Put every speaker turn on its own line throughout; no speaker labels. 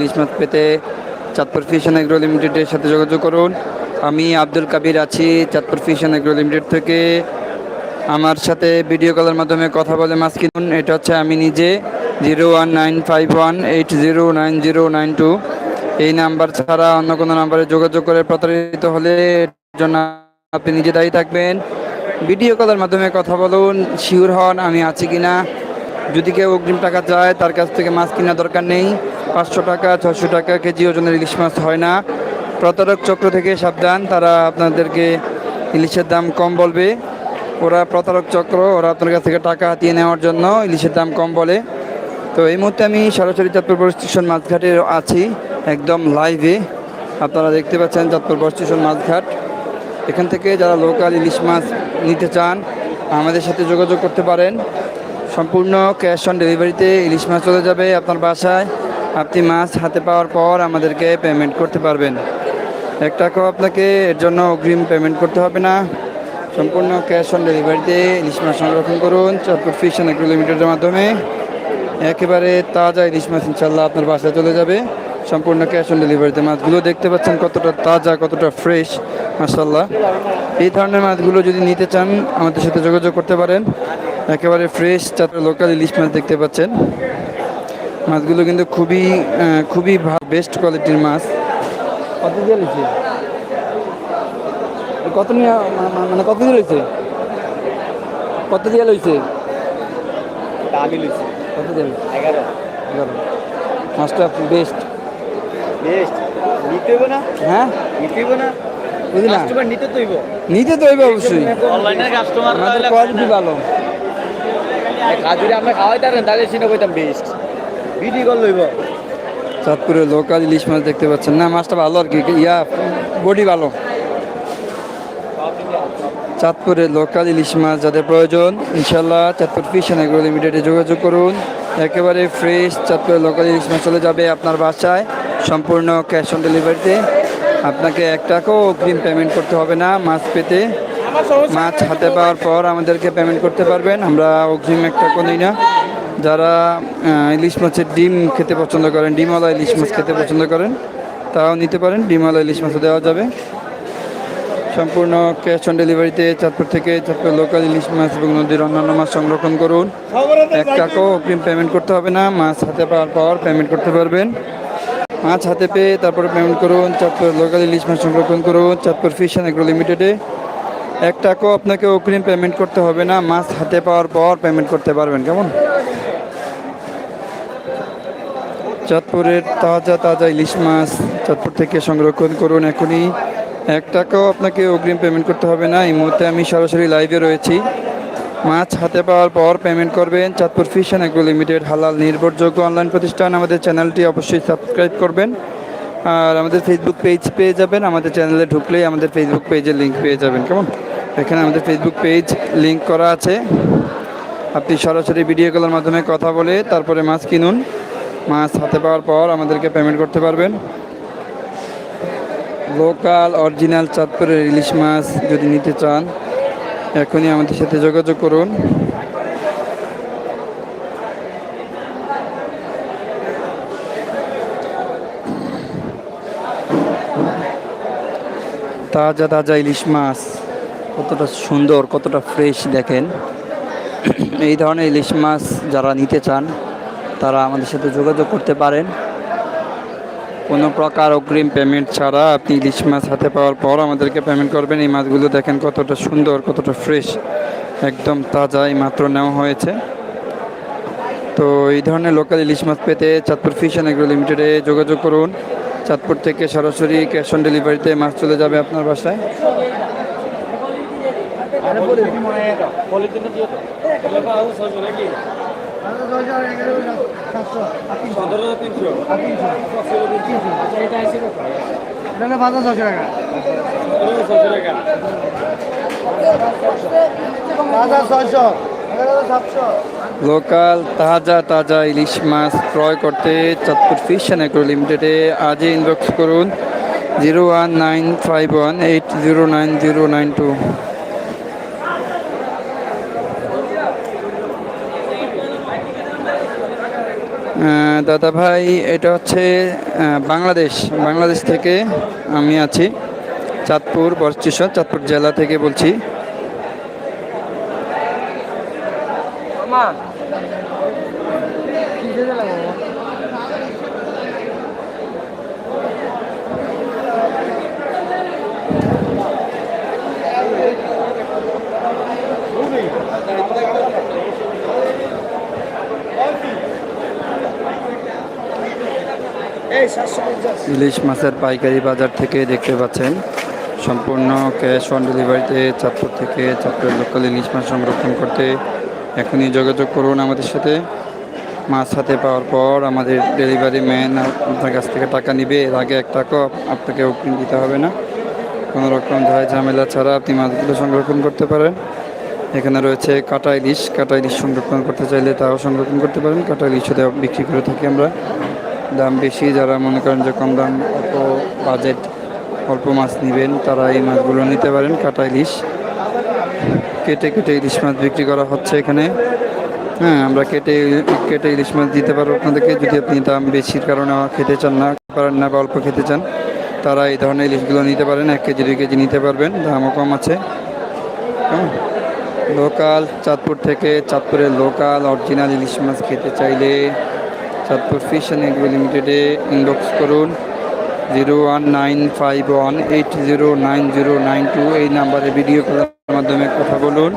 মাছ পেতে Chandpur fission agro লিমিটেডের সাথে যোগাযোগ করুন। আমি আব্দুল কাবির আছি চাঁদপুর ফিশন এগ্রো লিমিটেড থেকে। আমার সাথে ভিডিও কলের মাধ্যমে কথা বলে মাছ কিনুন। এটা হচ্ছে আমি নিজে zero one nine five one eight zero nine zero nine two এই নাম্বার ছাড়া অন্য কোনো নাম্বারে যোগাযোগ করে প্রতারিত হলে জন্য আপনি নিজে দায়ী থাকবেন। ভিডিও কলের মাধ্যমে কথা বলুন, শিওর হন আমি আছি কিনা। যদি কেউ অগ্রিম টাকা চায়, তার কাছ থেকে মাছ কেনার দরকার নেই। পাঁচশো টাকা ছশো টাকা কেজি ওজনের ইলিশ মাছ হয় না। প্রতারক চক্র থেকে সাবধান, তারা আপনাদেরকে ইলিশের দাম কম বলবে। ওরা প্রতারক চক্র, ওরা আপনার কাছ থেকে টাকা হাতিয়ে নেওয়ার জন্য ইলিশের দাম কম বলে। তো এই মুহূর্তে আমি সরাসরি চাঁদপুর স্টেশন মাছঘাটে আছি, একদম লাইভে আপনারা দেখতে পাচ্ছেন চাঁদপুর স্টেশন মাছঘাট এখান থেকে যারা লোকাল ইলিশ মাছ নিতে চান, আমাদের সাথে যোগাযোগ করতে পারেন। সম্পূর্ণ ক্যাশ অন ডেলিভারিতে ইলিশ মাছ চলে যাবে আপনার বাসায়। আপনি মাছ হাতে পাওয়ার পর আমাদেরকে পেমেন্ট করতে পারবেন। এক টাকাও আপনাকে এর জন্য অগ্রিম পেমেন্ট করতে হবে না। সম্পূর্ণ ক্যাশ অন ডেলিভারিতে ইলিশ মাছ সংরক্ষণ করুন। চাঁদপুর ফিশ অ্যান্ড এগ্রো লিমিটেডের মাধ্যমে। একেবারে তাজা ইলিশ মাছ ইনশাল্লাহ আপনার বাসায় চলে যাবে। সম্পূর্ণ ক্যাশ অন ডেলিভারিতে মাছগুলো দেখতে পাচ্ছেন কতটা তাজা, কতটা ফ্রেশ মাসাল্লাহ এই ধরনের মাছগুলো যদি নিতে চান, আমাদের সাথে যোগাযোগ করতে পারেন। একেবারে ফ্রেশ চাঁদপুর লোকাল ইলিশ মাছ দেখতে পাচ্ছেন। মাছগুলো কিন্তু খুবই খুবই বেস্ট কোয়ালিটির মাছ। কত দিয়ে লিখছে কত নিয়ে মানে কত দিয়ে লইছে? কত দিয়ে লইছে? কত দিয়ে
এগারো।
এগারো। মাছটা বেস্ট
বেস্ট নিতে না?
হ্যাঁ?
নিতে না?
বুঝলি না?
নিতে তো
নিতে তো হইবে অবশ্যই।
অনলাইনের কাস্টমার
কোয়ালিটি ভালো।
কাজুরি আমরা খাওয়াই তারেন তাহলে সিনে কইতাম বেস্ট ভিডিও কল লইব।
চাঁদপুরের লোকাল ইলিশ মাছ দেখতে পাচ্ছেন। না মাছটা ভালো আর কি ইয়া বডি ভালো। চাঁদপুরের লোকাল ইলিশ মাছ যাদের প্রয়োজন ইনশাল্লাহ চাঁদপুর ফিশ অ্যান্ড এগ্রো লিমিটেডে যোগাযোগ করুন। একেবারে ফ্রেশ চাঁদপুরের লোকাল ইলিশ মাছ চলে যাবে আপনার বাসায় সম্পূর্ণ ক্যাশ অন ডেলিভারিতে। আপনাকে এক টাকাও অগ্রিম পেমেন্ট করতে হবে না মাছ পেতে। মাছ হাতে পাওয়ার পর আমাদেরকে পেমেন্ট করতে পারবেন। আমরা অগ্রিম এক টাকা নিই না। যারা ইলিশ মাছের ডিম খেতে পছন্দ করেন, ডিমওয়ালা ইলিশ মাছ খেতে পছন্দ করেন, তাও নিতে পারেন। ডিমওয়ালা ইলিশ মাছও দেওয়া যাবে। সম্পূর্ণ ক্যাশ অন ডেলিভারিতে চাঁদপুর থেকে চাঁদপুর লোকাল ইলিশ মাছ এবং নদীর অন্যান্য মাছ সংরক্ষণ করুন। এক টাকাও অগ্রিম পেমেন্ট করতে হবে না। মাছ হাতে পাওয়ার পর পেমেন্ট করতে পারবেন। মাছ হাতে পেয়ে তারপরে পেমেন্ট করুন। চাঁদপুর লোকাল ইলিশ মাছ সংরক্ষণ করুন। চাঁদপুর ফিশ অ্যান্ড এগ্রো লিমিটেডে এক টাকাও আপনাকে অগ্রিম পেমেন্ট করতে হবে না, মাছ হাতে পাওয়ার পর পেমেন্ট করতে পারবেন, কেমন? চাঁদপুরের তাজা তাজা ইলিশ মাছ চাঁদপুর থেকে সংরক্ষণ করুন এখনই। এক টাকাও আপনাকে অগ্রিম পেমেন্ট করতে হবে না, এই মুহূর্তে আমি সরাসরি লাইভে রয়েছি। মাছ হাতে পাওয়ার পর পেমেন্ট করবেন Chandpur fish and agro limited হালাল নির্ভরযোগ্য অনলাইন প্রতিষ্ঠান। আমাদের চ্যানেলটি অবশ্যই সাবস্ক্রাইব করবেন। আর আমাদের ফেসবুক পেজ পেয়ে যাবেন, আমাদের চ্যানেলে ঢুকলেই আমাদের ফেসবুক পেজের লিঙ্ক পেয়ে যাবেন, কেমন? এখানে আমাদের ফেসবুক পেজ লিঙ্ক করা আছে। আপনি সরাসরি ভিডিও কলের মাধ্যমে কথা বলে তারপরে মাছ কিনুন। মাছ হাতে পাওয়ার পর আমাদেরকে পেমেন্ট করতে পারবেন। লোকাল অরিজিনাল চাঁদপুরের ইলিশ মাছ যদি নিতে চান, এখনই আমাদের সাথে যোগাযোগ করুন। তাজা তাজা ইলিশ মাছ। কতটা সুন্দর, কতটা ফ্রেশ দেখেন। এই ধরনের ইলিশ মাছ যারা নিতে চান, তারা আমাদের সাথে যোগাযোগ করতে পারেন। কোনো প্রকার অগ্রিম পেমেন্ট ছাড়া আপনি ইলিশ মাছ হাতে পাওয়ার পর আমাদেরকে পেমেন্ট করবেন। এই মাছগুলো দেখেন কতটা সুন্দর, কতটা ফ্রেশ একদম তাজা, এই মাত্র নেওয়া হয়েছে। তো এই ধরনের লোকাল ইলিশ মাছ পেতে চাঁদপুর ফিশ অ্যান্ড এগ্রো লিমিটেডে যোগাযোগ করুন। চাঁদপুর থেকে সরাসরি ক্যাশ অন ডেলিভারিতে মাছ চলে যাবে আপনার বাসায়। লোকাল তাজা তাজা ইলিশ মাছ ক্রয় করতে চাঁদপুর ফিশ অ্যান্ড লিমিটেডে আজই ইনবক্স করুন। Zero one nine five one eight zero nine zero nine two. দাদা ভাই, এটা হচ্ছে বাংলাদেশ। বাংলাদেশ থেকে আমি আছি চাঁদপুর বস চাঁদপুর জেলা থেকে বলছি। ইলিশ মাছের পাইকারি বাজার থেকে দেখতে পাচ্ছেন সম্পূর্ণ ক্যাশ অন ডেলিভারিতে চাঁদপুর থেকে চাঁদপুরের লোকাল ইলিশ মাছ সংরক্ষণ করতে এখনই যোগাযোগ করুন আমাদের সাথে। মাছ হাতে পাওয়ার পর আমাদের ডেলিভারি ম্যান আপনার কাছ থেকে টাকা নিবে। এর আগে এক টাকাও আপনাকে অগ্রিম দিতে হবে না। কোনো রকম ঝাই ঝামেলা ছাড়া আপনি মাছগুলো সংরক্ষণ করতে পারেন। এখানে রয়েছে কাটা ইলিশ। কাটা ইলিশ সংরক্ষণ করতে চাইলে তাও সংরক্ষণ করতে পারেন। কাটা ইলিশও বিক্রি করে থাকি আমরা। দাম বেশি, যারা মনে করেন যে কম দাম অল্প বাজেট অল্প মাছ নেবেন, তারা এই মাছগুলো নিতে পারেন, কাটা ইলিশ। কেটে কেটে ইলিশ মাছ বিক্রি করা হচ্ছে এখানে। হ্যাঁ আমরা কেটে কেটে ইলিশ মাছ দিতে পারব আপনাদেরকে, যদি আপনি দাম বেশির কারণে খেতে চান না, পারেন না বা অল্প খেতে চান, তারা এই ধরনের ইলিশগুলো নিতে পারেন, এক কেজি, দুই কেজি নিতে পারবেন, দামও কম আছে। হ্যাঁ লোকাল চাঁদপুর থেকে চাঁদপুরের লোকাল, অরিজিনাল ইলিশ মাছ খেতে চাইলে চাঁদপুর ফিশ অ্যান্ড এগ্রো লিমিটেডে ইনবক্স করুন zero one nine five one eight zero nine zero nine two. এই নাম্বারে ভিডিও কলের মাধ্যমে কথা বলুন।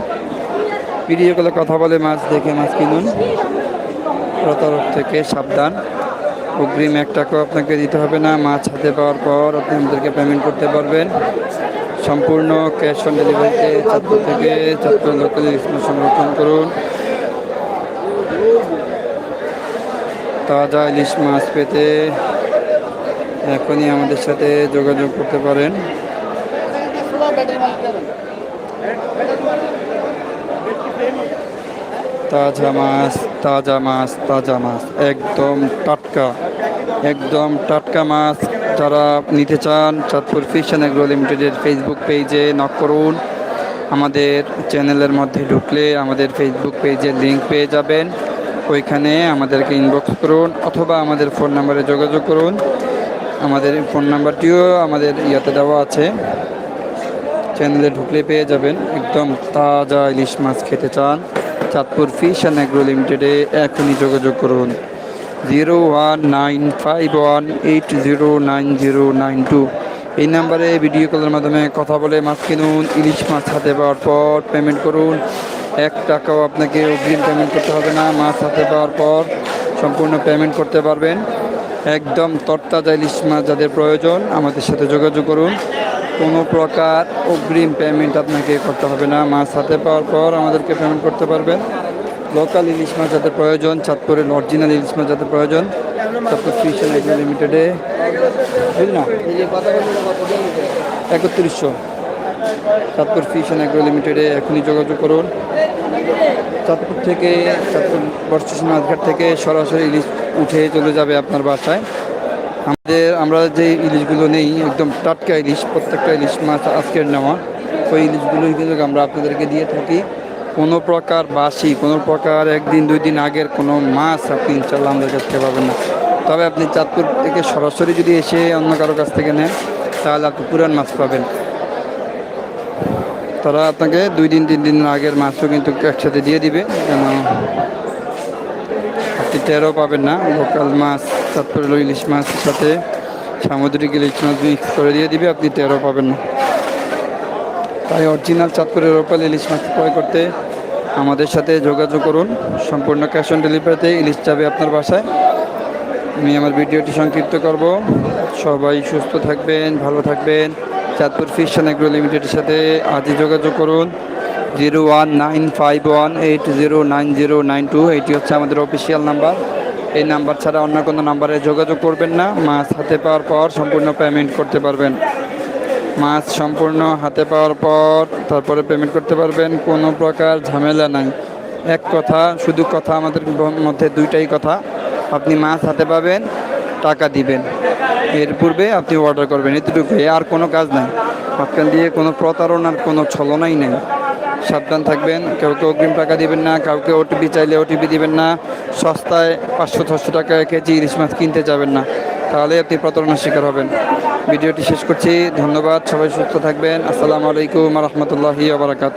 ভিডিও কলে কথা বলে মাছ দেখে মাছ কিনুন। প্রতারক থেকে সাবধান। অগ্রিম এক টাকাও আপনাকে দিতে হবে না। মাছ হাতে পাওয়ার পর আপনি আমাদেরকে পেমেন্ট করতে পারবেন। সম্পূর্ণ ক্যাশ অন ডেলিভারিতে চাঁদপুর থেকে চাঁদপুর লোকাল সংরক্ষণ করুন। তাজা ইলিশ মাছ পেতে এখনই আমাদের সাথে যোগাযোগ করতে পারেন। তাজা মাছ তাজা মাছ তাজা মাছ, একদম টাটকা একদম টাটকা মাছ। যারা নিতে চান চাঁদপুর অ্যান্ড এগ্রো লিমিটেডের ফেসবুক পেজে নক করুন। আমাদের চ্যানেলের মধ্যে ঢুকলে আমাদের ফেসবুক পেজের লিঙ্ক পেয়ে যাবেন। ওইখানে আমাদেরকে ইনবক্স করুন অথবা আমাদের ফোন নাম্বারে যোগাযোগ করুন। আমাদের ফোন নাম্বারটিও আমাদের ইয়াতে দেওয়া আছে। চ্যানেলে ঢুকলে পেয়ে যাবেন। একদম তাজা ইলিশ মাছ খেতে চান। চাঁদপুর ফিশ অ্যান্ড অ্যাগ্রো লিমিটেডে এখনই যোগাযোগ করুন। Zero one nine five one eight zero nine zero nine two. এই নাম্বারে ভিডিও কলের মাধ্যমে কথা বলে মাছ কিনুন, ইলিশ মাছ হাতে পাওয়ার পর পেমেন্ট করুন। এক টাকাও আপনাকে অগ্রিম পেমেন্ট করতে হবে না, মাছ হাতে পাওয়ার পর সম্পূর্ণ পেমেন্ট করতে পারবেন। একদম তরতাজা ইলিশ মাছ যাদের প্রয়োজন, আমাদের সাথে যোগাযোগ করুন। কোনো প্রকার অগ্রিম পেমেন্ট আপনাকে করতে হবে না, মাছ হাতে পাওয়ার পর আমাদেরকে পেমেন্ট করতে পারবেন। লোকাল ইলিশ মাছ যাদের প্রয়োজন, চাঁদপুরের অরিজিনাল ইলিশ মাছ যাদের প্রয়োজন, চাঁদপুর ফিশ লিমিটেডে বুঝলি না? একত্রিশশো। চাঁদপুর ফিশ অ্যান্ড এগ্রো লিমিটেডে এখনই যোগাযোগ করুন। চাঁদপুর থেকে, চাঁদপুর বস স্টেশন মাছঘাট থেকে সরাসরি ইলিশ উঠে চলে যাবে আপনার বাসায়। আমাদের, আমরা যে ইলিশগুলো নেই, একদম টাটকা ইলিশ, প্রত্যেকটা ইলিশ মাছ আজকের নেওয়া। ওই ইলিশগুলোই কিন্তু আমরা আপনাদেরকে দিয়ে থাকি। কোনো প্রকার বাসি, কোনো প্রকার একদিন, দুই দিন আগের কোনো মাছ আপনি ইনশাল্লাহ আমাদের কাছ থেকে পাবেন না। তবে আপনি চাঁদপুর থেকে সরাসরি যদি এসে অন্য কারও কাছ থেকে নেন, তাহলে আপনি পুরান মাছ পাবেন। তারা আপনাকে দুই দিন, তিন দিন আগের মাছও কিন্তু একসাথে দিয়ে দিবে। কেন? আপনি টেরও পাবেন না। লোকাল মাছ তারপরে ইলিশ মাছের সাথে সামুদ্রিক ইলিশ মাছ মিক্স করে দিয়ে দিবে, আপনি টেরও পাবেন না। তাই অরিজিনাল চাঁদপুরের লোকাল ইলিশ মাছ ক্রয় করতে আমাদের সাথে যোগাযোগ করুন। সম্পূর্ণ ক্যাশ অন ডেলিভারিতে ইলিশ যাবে আপনার বাসায়। আমি আমার ভিডিওটি সংক্ষিপ্ত করব। সবাই সুস্থ থাকবেন, ভালো থাকবেন। চাঁদপুর ফিশ অ্যান্ড এগ্রো লিমিটেডের সাথে আজই যোগাযোগ করুন। Zero one nine five one eight zero nine zero nine two. এটি হচ্ছে আমাদের অফিসিয়াল নাম্বার। এই নাম্বার ছাড়া অন্য কোনো নাম্বারে যোগাযোগ করবেন না। মাছ হাতে পাওয়ার পর সম্পূর্ণ পেমেন্ট করতে পারবেন। মাছ সম্পূর্ণ হাতে পাওয়ার পর তারপরে পেমেন্ট করতে পারবেন। কোনো প্রকার ঝামেলা নাই। এক কথা, শুধু কথা আমাদের মধ্যে দুইটাই কথা। আপনি মাছ হাতে পাবেন, টাকা দিবেন। এর পূর্বে আপনি অর্ডার করবেন এতটুকু আর কোনো কাজ নাই। মাঝখান দিয়ে কোনো প্রতারণার কোনো ছলনাই নেই। সাবধান থাকবেন কাউকে অগ্রিম টাকা দিবেন না, কাউকে ওটিপি চাইলে ওটিপি দিবেন না, সস্তায় পাঁচশো ছশো টাকা কেজি ইলিশ মাছ কিনতে যাবেন না। তাহলে আপনি প্রতারণার শিকার হবেন। ভিডিওটি শেষ করছি। ধন্যবাদ, সবাই সুস্থ থাকবেন। আসসালামু আলাইকুম রহমতুল্লাহি আবরাকাত